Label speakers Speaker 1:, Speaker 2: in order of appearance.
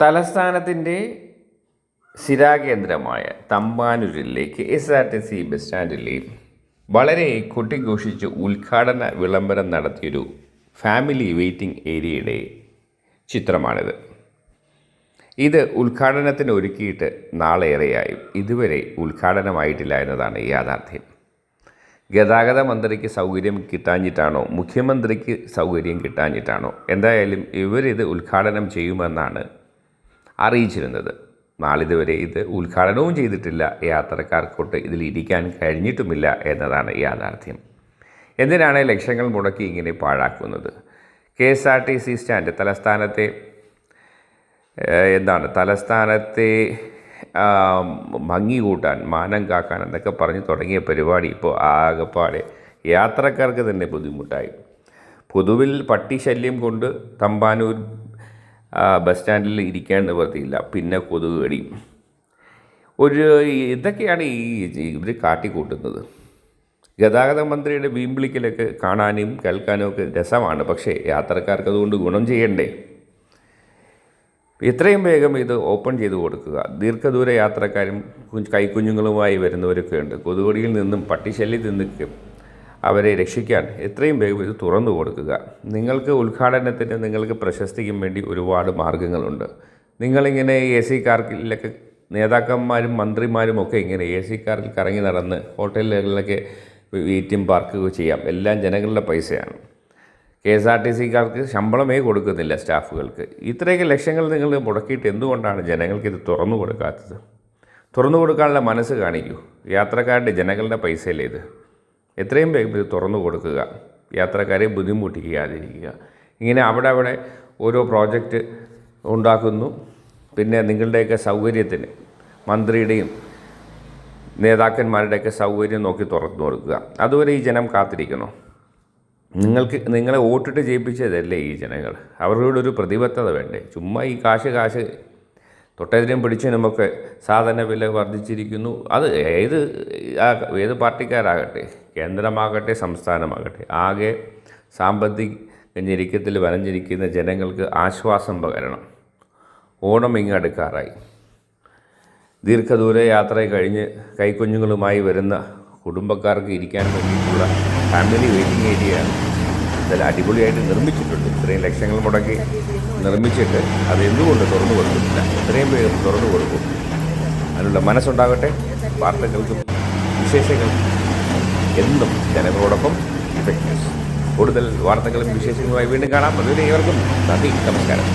Speaker 1: തലസ്ഥാനത്തിന്റെ ശിരാകേന്ദ്രമായ തമ്പാനൂരിലേക്ക് S R T C bus സ്റ്റാൻഡിലെ വളരെ കൊട്ടിഘോഷിച്ച് ഉദ്ഘാടന വിളംബരം നടത്തിയൊരു ഫാമിലി വെയിറ്റിംഗ് ഏരിയയുടെ ചിത്രമാണിത്. ഇത് ഉദ്ഘാടനത്തിന് ഒരുക്കിയിട്ട് നാളേറെയായി. ഇതുവരെ ഉദ്ഘാടനമായിട്ടില്ല എന്നതാണ് യാഥാർത്ഥ്യം. ഗതാഗത മന്ത്രിക്ക് സൗകര്യം കിട്ടാഞ്ഞിട്ടാണോ മുഖ്യമന്ത്രിക്ക് സൗകര്യം കിട്ടാഞ്ഞിട്ടാണോ? എന്തായാലും ഇവരിത് ഉദ്ഘാടനം ചെയ്യുമെന്നാണ് അറിയിച്ചിരുന്നത്. നാളിതുവരെ ഇത് ഉദ്ഘാടനവും ചെയ്തിട്ടില്ല. യാത്രക്കാർക്കൊട്ട് ഇതിൽ ഇരിക്കാൻ കഴിഞ്ഞിട്ടുമില്ല എന്നതാണ് യാഥാർത്ഥ്യം. എന്തിനാണ് ലക്ഷങ്ങൾ മുടക്കി ഇങ്ങനെ പാഴാക്കുന്നത്? K S R T C stand തലസ്ഥാനത്തെ എന്താണ്? തലസ്ഥാനത്തെ ഭംഗി കൂട്ടാൻ മാനം കാക്കാൻ എന്നൊക്കെ പറഞ്ഞ് തുടങ്ങിയ പരിപാടി ഇപ്പോൾ ആകെപ്പാടെ യാത്രക്കാർക്ക് തന്നെ ബുദ്ധിമുട്ടായി. പൊതുവിൽ പട്ടി ശല്യം കൊണ്ട് തമ്പാനൂർ ബസ് സ്റ്റാൻഡിൽ ഇരിക്കാൻ നിവർത്തിയില്ല പിന്നെ കൊതുക് കടിയും. ഒരു ഇതൊക്കെയാണ് ഈ ഇവർ കാട്ടിക്കൂട്ടുന്നത്. ഗതാഗത മന്ത്രിയുടെ വീമ്പിളിക്കലൊക്കെ കാണാനും കേൾക്കാനും ഒക്കെ രസമാണ്. പക്ഷേ യാത്രക്കാർക്ക് അതുകൊണ്ട് ഗുണം ചെയ്യണ്ടേ? എത്രയും വേഗം ഇത് ഓപ്പൺ ചെയ്ത് കൊടുക്കുക. ദീർഘദൂര യാത്രക്കാരും കുഞ്ഞ് കൈക്കുഞ്ഞുങ്ങളുമായി വരുന്നവരൊക്കെ ഉണ്ട്. കൊതുകൊടിയിൽ നിന്നും പട്ടിശല്യത്തിൽ നിന്നൊക്കെ അവരെ രക്ഷിക്കാൻ എത്രയും വേഗം ഇത് തുറന്നു കൊടുക്കുക. നിങ്ങൾക്ക് ഉദ്ഘാടനത്തിന് നിങ്ങൾക്ക് പ്രശസ്തിക്കും വേണ്ടി ഒരുപാട് മാർഗങ്ങളുണ്ട്. നിങ്ങളിങ്ങനെ എ സി കാർക്കിലൊക്കെ നേതാക്കന്മാരും മന്ത്രിമാരും ഒക്കെ ഇങ്ങനെ എ സി കാറിൽ കറങ്ങി നടന്ന് ഹോട്ടലുകളിലൊക്കെ വീറ്റും പാർക്ക് ചെയ്യാം. എല്ലാം ജനങ്ങളുടെ പൈസയാണ്. കെ എസ് ആർ ടി സിക്കാർക്ക് ശമ്പളമേ കൊടുക്കുന്നില്ല സ്റ്റാഫുകൾക്ക്. ഇത്രയൊക്കെ ലക്ഷങ്ങൾ നിങ്ങൾ മുടക്കിയിട്ട് എന്തുകൊണ്ടാണ് ജനങ്ങൾക്ക് ഇത് തുറന്നു കൊടുക്കാത്തത്? തുറന്നു കൊടുക്കാനുള്ള മനസ്സ് കാണിക്കൂ. യാത്രക്കാരുടെ ജനങ്ങളുടെ പൈസയിലേത് എത്രയും വേഗം ഇത് തുറന്നു കൊടുക്കുക. യാത്രക്കാരെ ബുദ്ധിമുട്ടിക്കാതിരിക്കുക ഇങ്ങനെ അവിടെ അവിടെ ഓരോ പ്രോജക്റ്റ് ഉണ്ടാക്കുന്നു. പിന്നെ നിങ്ങളുടെയൊക്കെ സൗകര്യത്തിന് മന്ത്രിയുടെയും നേതാക്കന്മാരുടെയൊക്കെ സൗകര്യം നോക്കി തുറന്നു കൊടുക്കുക. അതുവരെ ഈ ജനം കാത്തിരിക്കുന്നു. നിങ്ങൾക്ക് നിങ്ങളെ വോട്ടിട്ട് ജയിപ്പിച്ചതല്ലേ ഈ ജനങ്ങൾ? അവരോടൊരു പ്രതിബദ്ധത വേണ്ടേ? ചുമ്മാ ഈ കാശ് കാശ് തൊട്ടതിനും പിടിച്ചതിനുമൊക്കെ സാധന വില വർദ്ധിച്ചിരിക്കുന്നു. അത് ഏത് ഏത് പാർട്ടിക്കാരാകട്ടെ? കേന്ദ്രമാകട്ടെ സംസ്ഥാനമാകട്ടെ. ആകെ സാമ്പത്തിക ഞെരുക്കത്തിൽ വരഞ്ഞിരിക്കുന്ന ജനങ്ങൾക്ക് ആശ്വാസം പകരണം. ഓണം ഇങ്ങടുക്കാറായി ദീർഘദൂര യാത്ര കഴിഞ്ഞ് കൈക്കുഞ്ഞുങ്ങളുമായി വരുന്ന കുടുംബക്കാർക്ക് ഇരിക്കാൻ വേണ്ടിയിട്ടുള്ള ഫാമിലി വെയിറ്റിംഗ് ഏരിയ ഇതെല്ലാം അടിപൊളിയായിട്ട് നിർമ്മിച്ചിട്ടുണ്ട്. ഇത്രയും ലക്ഷങ്ങൾ മുടക്കി നിർമ്മിച്ചിട്ട് അത് എന്തുകൊണ്ട് തുറന്നു കൊടുക്കുന്നില്ല? ഇത്രയും വേഗം തുറന്നു കൊടുക്കും. അതിനുള്ള മനസ്സുണ്ടാകട്ടെ. വാർത്തകൾക്കും വിശേഷങ്ങൾക്കും എന്നും ജനങ്ങളോടൊപ്പം കൂടുതൽ വാർത്തകളും വിശേഷങ്ങളുമായി വീണ്ടും കാണാം. അതുവരെ ഏവർക്കും നന്ദി നമസ്കാരം.